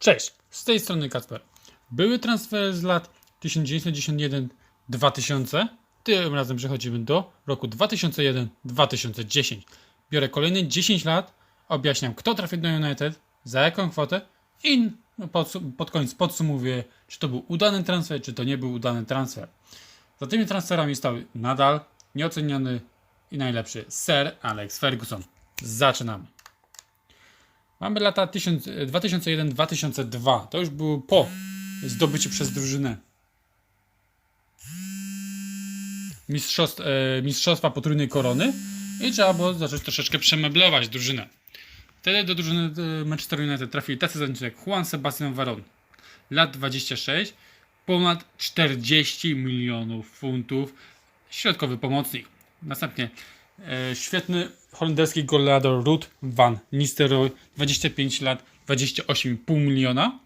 Cześć, z tej strony Kacper. Były transfery z lat 1991-2000. Tym razem przechodzimy do roku 2001-2010. Biorę kolejne 10 lat, objaśniam kto trafił do United, za jaką kwotę i pod, pod koniec podsumowuję, czy to był udany transfer, czy to nie był udany transfer. Za tymi transferami stał nadal nieoceniony i najlepszy Sir Alex Ferguson. Zaczynamy. Mamy lata 1000 2001-2002. To już było po zdobyciu przez drużynę e, mistrzostwa potrójnej korony i trzeba było zacząć troszeczkę przemeblować drużynę. Wtedy do drużyny e, Manchester United trafili tacy zawodnicy jak Juan Sebastian Varon, lat 26, ponad 40 milionów funtów, środkowy pomocnik. Następnie e, świetny holenderski goleador Ruud van Nistelrooy, 25 lat, 28,5 miliona.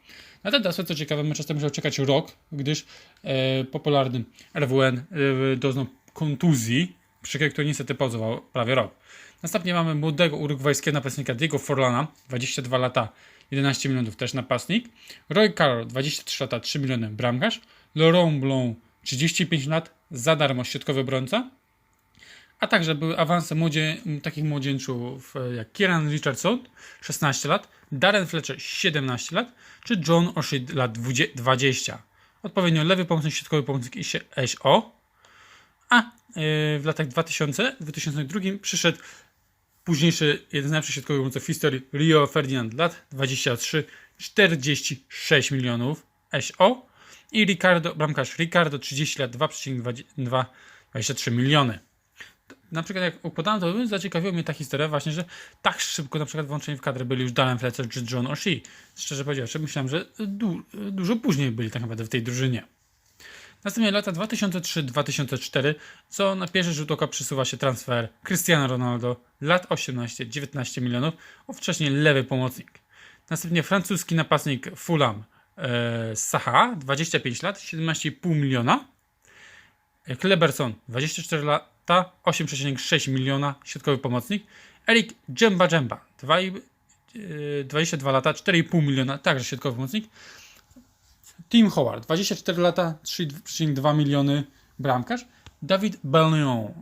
Na ten transfer, co ciekawe, Manchester musiał czekać rok, gdyż e, popularny RWN e, doznał kontuzji, przy której niestety pauzował prawie rok. Następnie mamy młodego urugwajskiego napastnika Diego Forlana, 22 lata, 11 milionów też napastnik. Roy Carroll, 23 lata, 3 miliony bramkarz. Laurent Blanc, 35 lat, za darmo środkowy obrońca. A także były awanse młodzie, takich młodzieńców e, jak Kieran Richardson, 16 lat, Darren Fletcher, 17 lat, czy John O'Shea, lat 20 20. Odpowiednio lewy pomocnik, środkowy pomocnik i SO. A e, w latach 2000-2002 przyszedł późniejszy, jeden z najlepszych środkowych obrońców w historii, Rio Ferdinand, lat 23, 46 milionów SO. I Ricardo, bramkarz Ricardo, 30 lat, 2,23 miliony na przykład jak układałem to, zaciekawiła mnie ta historia właśnie, że tak szybko na przykład włączeni w kadrę byli już Darren Fletcher czy John O'Shea. Szczerze powiedziawszy, myślałem, że du dużo później byli tak naprawdę w tej drużynie. Następnie lata 2003-2004, co na pierwszy rzut oka przysuwa się transfer Cristiano Ronaldo, lat 18-19 milionów, a wcześniej lewy pomocnik. Następnie francuski napastnik Fulham e, Saha, 25 lat, 17,5 miliona. Kleberson, 24 lata, 8,6 miliona, środkowy pomocnik. Erik Dżemba Dżemba, 2 i- yy, 22 lata, 4,5 miliona, także środkowy pomocnik. Tim Howard, 24 lata, 3,2 miliony, bramkarz. Dawid Bellion,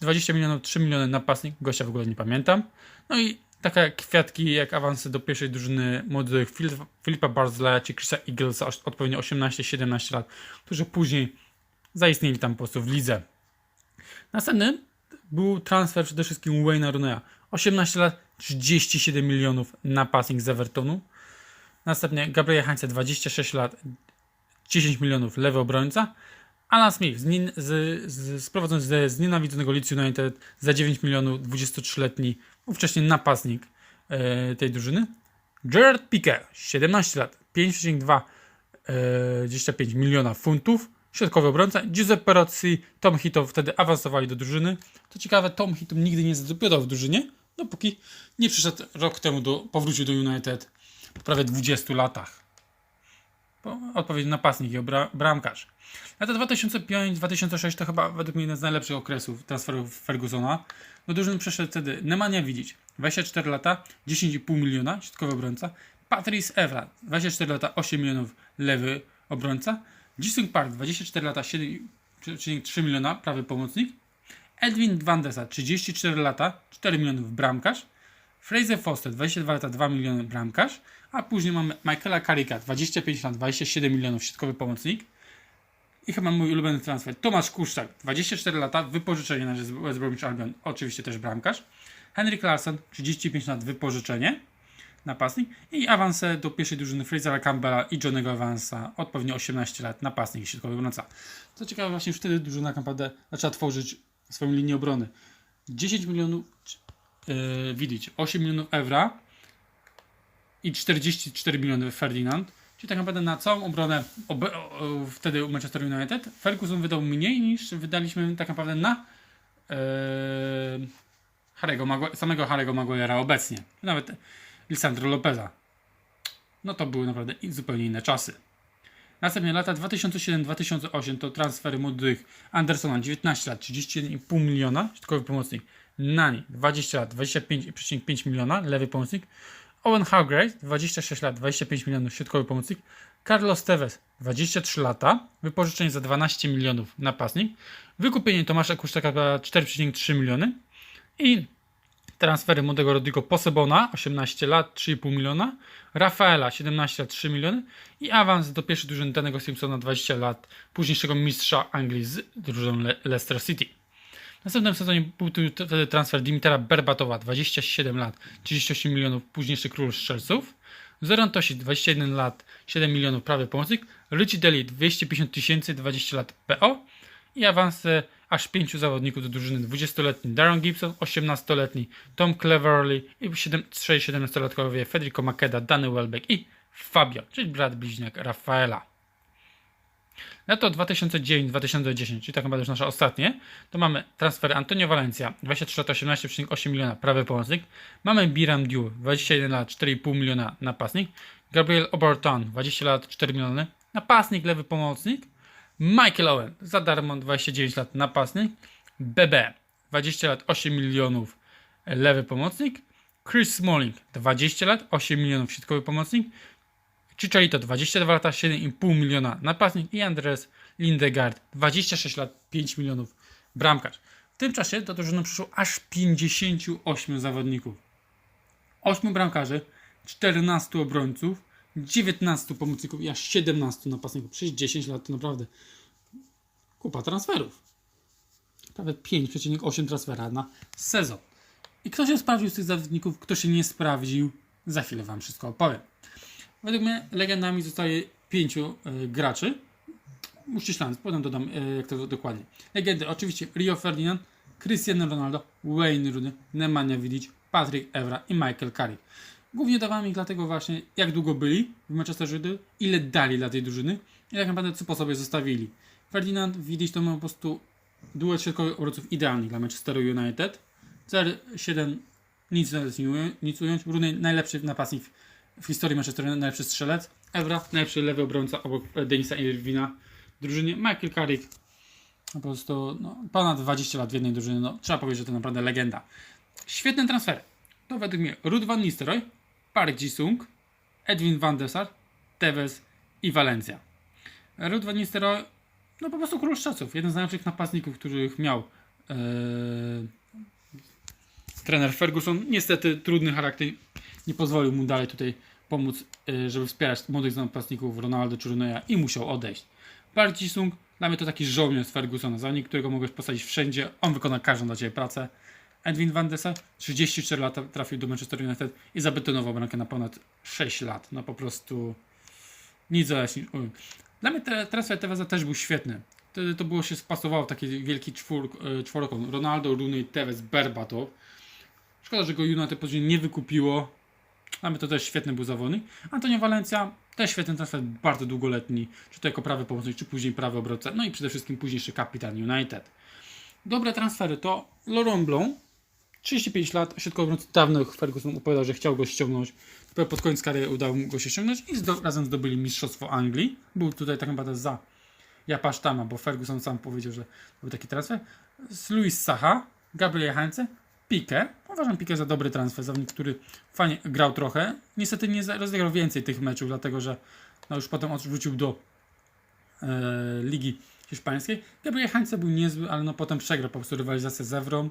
20 milionów, 3 miliony napastnik, gościa w ogóle nie pamiętam. No i takie kwiatki jak awansy do pierwszej drużyny młodych Filip- Filipa Barzleya czy Chrisa Eaglesa, odpowiednio 18-17 lat, którzy później zaistnieli tam po prostu w lidze. Następny był transfer przede wszystkim Wayne'a Rooney'a. 18 lat, 37 milionów na passing z Evertonu. Następnie Gabriel Heinze, 26 lat, 10 milionów lewy obrońca. Alan Smith, z, z, z, sprowadzony ze znienawidzonego Leeds United za 9 milionów, 23-letni, ówcześnie napastnik e, tej drużyny. Gerard Piqué, 17 lat, 5,2 e, 25 miliona funtów. Środkowy obrońca. Giuseppe Rossi, Tom Hito wtedy awansowali do drużyny. To ciekawe, Tom Hito nigdy nie zadopiodał w drużynie, dopóki nie przyszedł rok temu, do, powrócił do United po prawie 20 latach. Bo Odpowiednio napastnik i obra- bramkarz. Lata 2005-2006 to chyba według mnie jeden z najlepszych okresów transferów Fergusona. Do drużyny przeszedł wtedy Nemanja Widzić, 24 lata, 10,5 miliona, środkowy obrońca. Patrice Evra, 24 lata, 8 milionów, lewy obrońca. Jisung Park, 24 lata, 7,3 miliona, prawy pomocnik. Edwin Van Desa, 34 lata, 4 milionów, bramkarz. Fraser Foster, 22 lata, 2 miliony, bramkarz. A później mamy Michaela Carricka, 25 lat, 27 milionów, środkowy pomocnik. I chyba mój ulubiony transfer. Tomasz Kuszczak, 24 lata, wypożyczenie na West Bromwich Albion, oczywiście też bramkarz. Henrik Larsson, 35 lat, wypożyczenie, napastnik. I awanse do pierwszej drużyny Frasera Campbella i Johnego Evansa, odpowiednio 18 lat, napastnik i środkowy obrońca. Co ciekawe, właśnie wtedy drużyna naprawdę zaczęła tworzyć swoją linię obrony. 10 milionów yy, widzieć, 8 milionów euro i 44 miliony Ferdinand. Czyli tak naprawdę na całą obronę obe, o, wtedy Manchester United Ferguson wydał mniej niż wydaliśmy tak naprawdę na yy, Harry'ego samego Harry'ego Maguire'a obecnie. Nawet Lisandro Lopeza. No to były naprawdę zupełnie inne czasy. Następnie lata 2007-2008 to transfery młodych Andersona 19 lat 31,5 miliona, środkowy pomocnik. Nani 20 lat 25,5 miliona, lewy pomocnik. Owen Hargrave, 26 lat, 25 milionów, środkowy pomocnik. Carlos Tevez, 23 lata, wypożyczenie za 12 milionów napastnik. Wykupienie Tomasza Kuszczaka za 4,3 miliony. I transfery młodego Rodrigo Posebona, 18 lat, 3,5 miliona. Rafaela, 17 lat, 3 miliony. I awans do pierwszej drużyny danego Simpsona, 20 lat, późniejszego mistrza Anglii z drużyną Le- Leicester City. W następnym sezonie był tu wtedy transfer Dimitera Berbatowa, 27 lat, 38 milionów, późniejszy król strzelców. Zoran Tosi, 21 lat, 7 milionów, prawy pomocnik. Richie Deli, 250 tysięcy, 20 lat PO. I awanse aż pięciu zawodników do drużyny. 20-letni Darren Gibson, 18-letni Tom Cleverley i 17-latkowie Federico Makeda, Danny Welbeck i Fabio, czyli brat bliźniak Rafaela. Lato 2009-2010, czyli tak naprawdę już nasze ostatnie, to mamy transfer Antonio Valencia, 23 lat, 18,8 miliona, prawy pomocnik. Mamy Biram Diu, 21 lat, 4,5 miliona, napastnik. Gabriel Oberton, 20 lat, 4 miliony, napastnik, lewy pomocnik. Michael Owen, za darmo, 29 lat, napastnik. BB, 20 lat, 8 milionów, lewy pomocnik. Chris Smalling, 20 lat, 8 milionów, środkowy pomocnik. Chicharito 22 lata, 7,5 miliona napastnik i Andres Lindegard 26 lat, 5 milionów bramkarz. W tym czasie do drużyny przyszło aż 58 zawodników. 8 bramkarzy, 14 obrońców, 19 pomocników aż 17 napastników. Przez 10 lat to naprawdę kupa transferów. Prawie 5,8 transfera na sezon. I kto się sprawdził z tych zawodników, kto się nie sprawdził, za chwilę Wam wszystko opowiem. Według mnie legendami zostaje pięciu y, graczy. Uściślając, potem dodam y, jak to dokładnie. Legendy, oczywiście Rio Ferdinand, Cristiano Ronaldo, Wayne Rooney, Nemanja Vidic, Patrick Evra i Michael Carrick. Głównie dawałem ich dlatego właśnie, jak długo byli w Manchester United, ile dali dla tej drużyny i tak naprawdę co po sobie zostawili. Ferdinand, Vidic to ma po prostu duet środkowych obrońców idealny dla Manchesteru United. CR7 nic, nic, ująć. Rooney najlepszy napastnik w historii Manchesteru United, najlepszy strzelec. Evra, najlepszy lewy obrońca obok e, Denisa Irwina w drużynie. Michael Carrick, po prostu no, ponad 20 lat w jednej drużynie. No, trzeba powiedzieć, że to naprawdę legenda. Świetne transfery. To według mnie Ruud van Nistelrooy, Park Ji-sung, Edwin van der Sar, Tevez i Valencia. Ruud van Nistelrooy, no po prostu król szczeców. Jeden z najlepszych napastników, których miał e, trener Ferguson. Niestety trudny charakter nie pozwolił mu dalej tutaj pomóc, e, żeby wspierać młodych napastników Ronaldo czy i musiał odejść. Park Ji-sung, dla mnie to taki żołnierz Fergusona, zawodnik, którego mogłeś postawić wszędzie, on wykona każdą dla Ciebie pracę. Edwin van der Sar, 34 lata trafił do Manchester United i zabetonował bramkę na ponad 6 lat. No po prostu nic zajaśnić. Dla mnie transfer Teveza też był świetny. Wtedy to było się spasowało w taki wielki czwór, e, czworokąt. Ronaldo, Rooney, Tevez, Berbatov. Szkoda, że go United później nie wykupiło. Dla mnie to też świetny był zawodnik. Antonio Valencia też świetny transfer, bardzo długoletni. Czy to jako prawy pomocnik, czy później prawy obrońca. No i przede wszystkim późniejszy kapitan United. Dobre transfery to Laurent Blanc, 35 lat, środkowy obrońca dawno Ferguson opowiadał, że chciał go ściągnąć. Dopiero pod koniec kariery udało mu go się ściągnąć i zdo, razem zdobyli Mistrzostwo Anglii. Był tutaj tak naprawdę za Japa Sztama, bo Ferguson sam powiedział, że był taki transfer. Z Luis Saha, Gabriel Heinze, Pique. Uważam Pique za dobry transfer, zawodnik, który fajnie grał trochę. Niestety nie rozegrał więcej tych meczów, dlatego że no już potem odwrócił do e, Ligi Hiszpańskiej. Gabriel Heinze był niezły, ale no potem przegrał po prostu rywalizację z.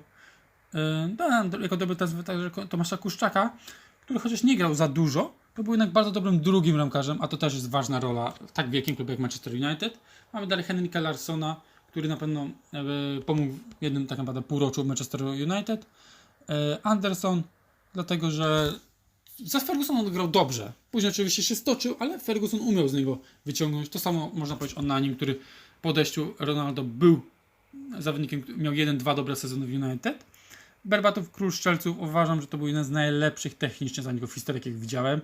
Do- jako dobry transfer także Tomasza Kuszczaka, który chociaż nie grał za dużo, to był jednak bardzo dobrym drugim ramkarzem, a to też jest ważna rola w tak wielkim klubie jak Manchester United. Mamy dalej Henryka Larsona, który na pewno e, pomógł w jednym tak naprawdę półroczu Manchester United. E, Anderson, dlatego że za Ferguson on grał dobrze. Później oczywiście się stoczył, ale Ferguson umiał z niego wyciągnąć. To samo można powiedzieć o Nanim, który po odejściu Ronaldo był zawodnikiem, miał jeden, dwa dobre sezony w United. Berbatów Król Szczelców uważam, że to był jeden z najlepszych technicznie zawodników w historii, jakich widziałem.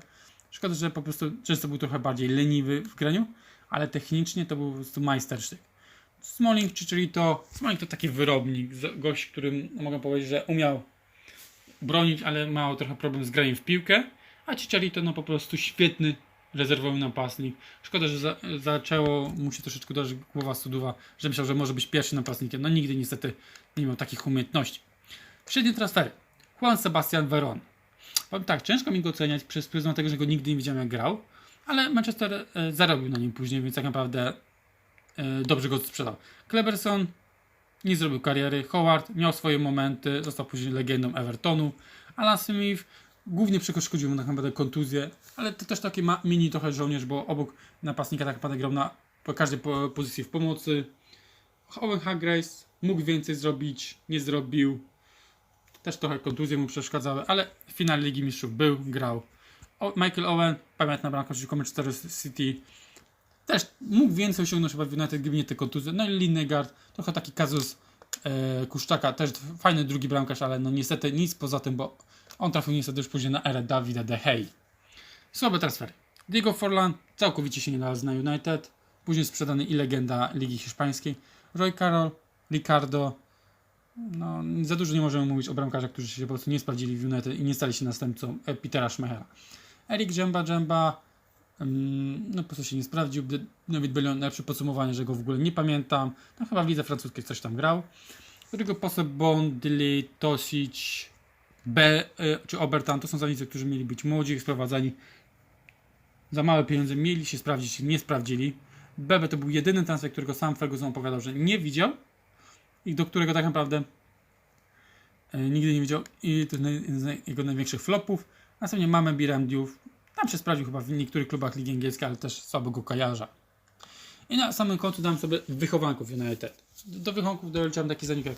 Szkoda, że po prostu często był trochę bardziej leniwy w graniu, ale technicznie to był po prostu majstersztyk. Smalling, czyli to Smalling to taki wyrobnik, gość, którym mogę powiedzieć, że umiał bronić, ale miał trochę problem z graniem w piłkę, a Chicharito no po prostu świetny rezerwowy napastnik. Szkoda, że za, zaczęło mu się troszeczkę uderzyć głowa studowa, że myślał, że może być pierwszym napastnikiem. No nigdy niestety nie miał takich umiejętności. Średnie transfery. Juan Sebastian Veron. Powiem tak, ciężko mi go oceniać przez pryzmat tego, że go nigdy nie widziałem jak grał, ale Manchester e, zarobił na nim później, więc tak naprawdę e, dobrze go sprzedał. Kleberson nie zrobił kariery, Howard miał swoje momenty, został później legendą Evertonu, Alan Smith głównie przeszkodził mu tak naprawdę kontuzję, ale to też taki ma, mini trochę żołnierz, bo obok napastnika tak naprawdę grał na każdej po, pozycji w pomocy. Owen Hargraves mógł więcej zrobić, nie zrobił. Też trochę kontuzje mu przeszkadzały, ale w finale Ligi Mistrzów był, grał. O, Michael Owen, pamiętna bramka przeciwko Manchester City, też mógł więcej osiągnąć chyba w United, gdyby nie te kontuzje. No i Linnegard, trochę taki kazus e, Kuszczaka, też fajny drugi bramkarz, ale no niestety nic poza tym, bo on trafił niestety już później na erę Davida De Gea. Słabe transfery. Diego Forlan całkowicie się nie znalazł na United, później sprzedany i legenda Ligi Hiszpańskiej. Roy Carroll, Ricardo, no za dużo nie możemy mówić o bramkarzach, którzy się po prostu nie sprawdzili w United i nie stali się następcą e, Petera Schmeichela. Erik Dżemba Dżemba mm, no po prostu się nie sprawdził. David Bellion najlepsze podsumowanie, że go w ogóle nie pamiętam. No chyba w lidze francuskiej coś tam grał. Którego poseł Bon, Dilly, Tosic, B y, czy Obertan to są zawodnicy, którzy mieli być młodzi, sprowadzani za małe pieniądze, mieli się sprawdzić, nie sprawdzili. Bebe to był jedyny transfer, którego sam Ferguson opowiadał, że nie widział i do którego tak naprawdę e, nigdy nie widział i to jeden z jego największych flopów. Następnie mamy Biram tam się sprawdził chyba w niektórych klubach Ligi Angielskiej, ale też słabo go kojarza. I na samym końcu dam sobie wychowanków United. Do wychowanków doliczam taki zanik jak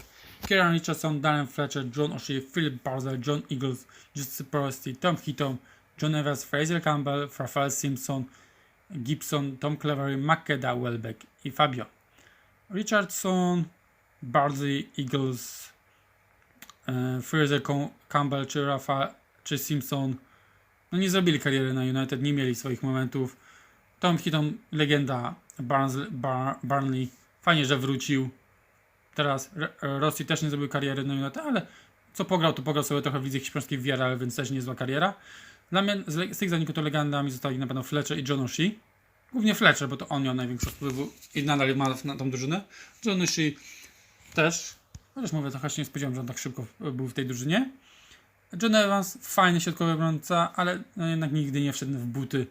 Kieran Richardson, Darren Fletcher, John O'Shea, Philip Barzer, John Eagles, Justin Prosty, Tom Hitton, John Evans, Fraser Campbell, Rafael Simpson, Gibson, Tom Clevery, Makeda, Welbeck i Fabio. Richardson, Barley, Eagles, e, Fraser Campbell czy Rafa, czy Simpson no nie zrobili kariery na United, nie mieli swoich momentów. Tom Hitton, legenda Barnsley, Bar, Barnley, fajnie, że wrócił. Teraz R- Rossi też nie zrobił kariery na United, ale co pograł, to pograł sobie trochę w lidze hiszpańskiej w Villarreal, więc też niezła kariera. Dla mnie z, z tych zaników to legendami zostali na pewno Fletcher i John O'Shea. Głównie Fletcher, bo to on miał największy wpływ i nadal ma na tą drużynę. John O'Shea też, chociaż mówię, trochę się nie spodziewałem, że on tak szybko był w tej drużynie. John Evans, fajny środkowy obrońca, ale no jednak nigdy nie wszedł w buty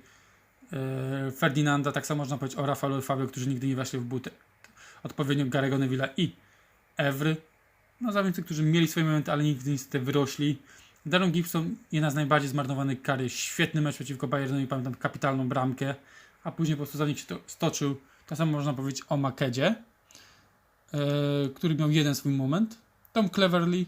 e, Ferdinanda. Tak samo można powiedzieć o Rafaelu i Fabio, którzy nigdy nie weszli w buty odpowiednio Garego Neville'a i Evry. No zawodnicy, którzy mieli swoje momenty, ale nigdy niestety wyrośli. Darren Gibson, jedna z najbardziej zmarnowanych kary. Świetny mecz przeciwko Bayernowi, pamiętam kapitalną bramkę, a później po prostu zawodnik się to stoczył. To samo można powiedzieć o Makedzie, który miał jeden swój moment. Tom Cleverly,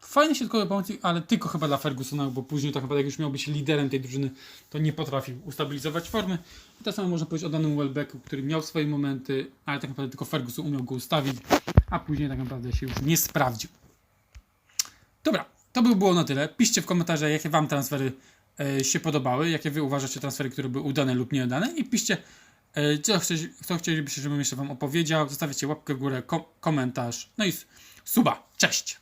Fajny środkowy pomocnik, ale tylko chyba dla Fergusona, bo później tak naprawdę jak już miał być liderem tej drużyny, to nie potrafił ustabilizować formy. I to samo można powiedzieć o danym Welbecku, który miał swoje momenty, ale tak naprawdę tylko Ferguson umiał go ustawić, a później tak naprawdę się już nie sprawdził. Dobra, to by było na tyle. Piszcie w komentarzach, jakie Wam transfery e, się podobały, jakie Wy uważacie transfery, które były udane lub nieudane i piszcie, e, co, chcieli, co chcielibyście, żebym jeszcze Wam opowiedział. Zostawiacie łapkę w górę, ko- komentarz, no i suba. Cześć!